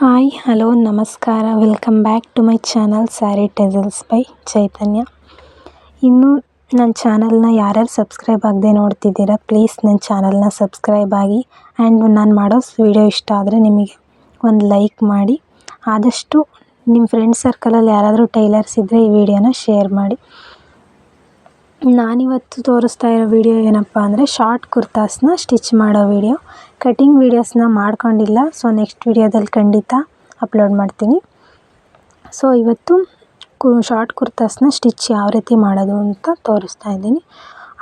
Hi, hello, ನಮಸ್ಕಾರ. Welcome back to my channel sari tassels by Chaitanya ಇನ್ನು ನನ್ನ ಚಾನಲ್ನ ಯಾರ್ಯಾರು ಸಬ್ಸ್ಕ್ರೈಬ್ ಆಗದೆ ನೋಡ್ತಿದ್ದೀರಾ ಪ್ಲೀಸ್ ನನ್ನ ಚಾನಲ್ನ ಸಬ್ಸ್ಕ್ರೈಬ್ ಆಗಿ. ಆ್ಯಂಡ್ ನಾನು ಮಾಡೋ ವಿಡಿಯೋ ಇಷ್ಟ ಆದರೆ ನಿಮಗೆ ಒಂದು ಲೈಕ್ ಮಾಡಿ. ಆದಷ್ಟು ನಿಮ್ಮ ಫ್ರೆಂಡ್ ಸರ್ಕಲಲ್ಲಿ ಯಾರಾದರೂ ಟೈಲರ್ಸ್ ಇದ್ದರೆ ಈ ವಿಡಿಯೋನ ಶೇರ್ ಮಾಡಿ. ನಾನಿವತ್ತು ತೋರಿಸ್ತಾ ಇರೋ ವಿಡಿಯೋ ಏನಪ್ಪ ಅಂದರೆ ಶಾರ್ಟ್ ಕುರ್ತಾಸ್ನ ಸ್ಟಿಚ್ ಮಾಡೋ ವಿಡಿಯೋ ಕಟಿಂಗ್ ವೀಡಿಯೋಸ್ನ ಮಾಡ್ಕೊಂಡಿಲ್ಲ. ಸೊ ನೆಕ್ಸ್ಟ್ ವೀಡಿಯೋದಲ್ಲಿ ಖಂಡಿತ ಅಪ್ಲೋಡ್ ಮಾಡ್ತೀನಿ. ಸೊ ಇವತ್ತು ಶಾರ್ಟ್ ಕುರ್ತಾಸ್ನ ಸ್ಟಿಚ್ ಯಾವ ರೀತಿ ಮಾಡೋದು ಅಂತ ತೋರಿಸ್ತಾ ಇದ್ದೀನಿ.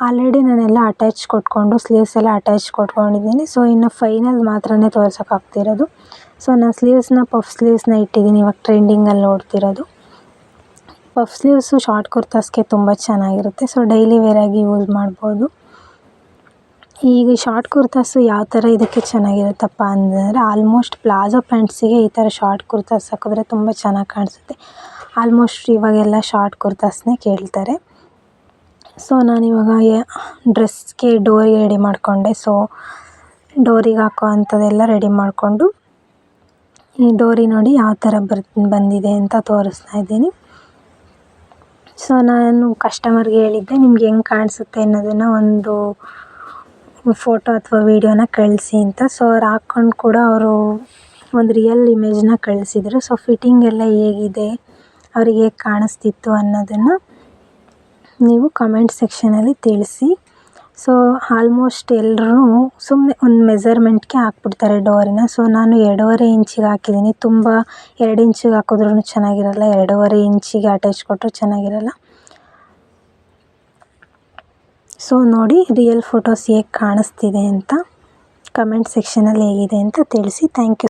ಆಲ್ರೆಡಿ ನಾನೆಲ್ಲ ಅಟ್ಯಾಚ್ ಕೊಟ್ಕೊಂಡು ಸ್ಲೀವ್ಸ್ ಎಲ್ಲ ಅಟ್ಯಾಚ್ ಕೊಟ್ಕೊಂಡಿದ್ದೀನಿ. ಸೊ ಇನ್ನು ಫೈನಲ್ ಮಾತ್ರನೇ ತೋರ್ಸೋಕ್ಕಾಗ್ತಿರೋದು ಸೊ ನಾನು ಸ್ಲೀವ್ಸ್ನ ಪಫ್ ಸ್ಲೀವ್ಸ್ನ ಇಟ್ಟಿದ್ದೀನಿ. ಇವಾಗ ಟ್ರೆಂಡಿಂಗಲ್ಲಿ ನೋಡ್ತಿರೋದು. ಪಫ್ ಸ್ಲೀವ್ಸು ಶಾರ್ಟ್ ಕುರ್ತಾಸ್ಗೆ ತುಂಬ ಚೆನ್ನಾಗಿರುತ್ತೆ. ಸೊ ಡೈಲಿ ವೇರಾಗಿ ಯೂಸ್ ಮಾಡ್ಬೋದು. ಈಗ ಶಾರ್ಟ್ ಕುರ್ತಾಸು ಯಾವ ಥರ ಇದಕ್ಕೆ ಚೆನ್ನಾಗಿರುತ್ತಪ್ಪ ಅಂದರೆ ಆಲ್ಮೋಸ್ಟ್ ಪ್ಲಾಜೋ ಪ್ಯಾಂಟ್ಸಿಗೆ ಈ ಥರ ಶಾರ್ಟ್ ಕುರ್ತಾಸ್ ಹಾಕಿದ್ರೆ ತುಂಬ ಚೆನ್ನಾಗಿ ಕಾಣಿಸುತ್ತೆ. ಆಲ್ಮೋಸ್ಟ್ ಇವಾಗೆಲ್ಲ ಶಾರ್ಟ್ ಕುರ್ತಾಸ್ನೇ ಕೇಳ್ತಾರೆ. ಸೊ ನಾನಿವಾಗ ಡ್ರೆಸ್ಗೆ ಡೋರಿಗೆ ರೆಡಿ ಮಾಡಿಕೊಂಡೆ. ಸೊ ಡೋರಿಗೆ ಹಾಕೋ ರೆಡಿ ಮಾಡಿಕೊಂಡು, ಈ ಡೋರಿ ನೋಡಿ ಯಾವ ಥರ ಬರ್, ಬಂದಿದೆ ಅಂತ ತೋರಿಸ್ತಾ ಇದ್ದೀನಿ. ಸೊ ನಾನು ಕಸ್ಟಮರ್ಗೆ ಹೇಳಿದ್ದೆ, ನಿಮ್ಗೆ ಹೆಂಗೆ ಕಾಣಿಸುತ್ತೆ ಅನ್ನೋದನ್ನು ಒಂದು ಫೋಟೋ ಅಥವಾ ವೀಡಿಯೋನ ಕಳಿಸಿ ಅಂತ. ಸೊ ಅವ್ರು ಹಾಕ್ಕೊಂಡು ಕೂಡ ಅವರು ಒಂದು ರಿಯಲ್ ಇಮೇಜ್ನ ಕಳಿಸಿದ್ರು. ಸೊ ಫಿಟ್ಟಿಂಗ್ ಎಲ್ಲ ಹೇಗಿದೆ? ಅವ್ರಿಗೆ ಹೇಗೆ ಕಾಣಿಸ್ತಿತ್ತು ಅನ್ನೋದನ್ನು ನೀವು ಕಮೆಂಟ್ ಸೆಕ್ಷನಲ್ಲಿ ತಿಳಿಸಿ. ಸೊ ಆಲ್ಮೋಸ್ಟ್ ಎಲ್ಲರೂ ಸುಮ್ಮನೆ ಒಂದು ಮೆಸರ್ಮೆಂಟ್ಗೆ ಹಾಕ್ಬಿಡ್ತಾರೆ ಡೋರಿನ ಸೊ ನಾನು ಎರಡೂವರೆ ಇಂಚಿಗೆ ಹಾಕಿದ್ದೀನಿ. ತುಂಬ ಎರಡು ಇಂಚಿಗೆ ಹಾಕಿದ್ರೂ ಚೆನ್ನಾಗಿರಲ್ಲ, ಎರಡೂವರೆ ಇಂಚಿಗೆ ಅಟ್ಯಾಚ್ ಕೊಟ್ಟರೂ ಚೆನ್ನಾಗಿರಲ್ಲ. ಸೊ ನೋಡಿ ರಿಯಲ್ ಫೋಟೋಸ್ ಹೇಗೆ ಕಾಣಿಸ್ತಿದೆ ಅಂತ ಕಮೆಂಟ್ ಸೆಕ್ಷನಲ್ಲಿ ಹೇಗಿದೆ ಅಂತ ತಿಳಿಸಿ. Thank you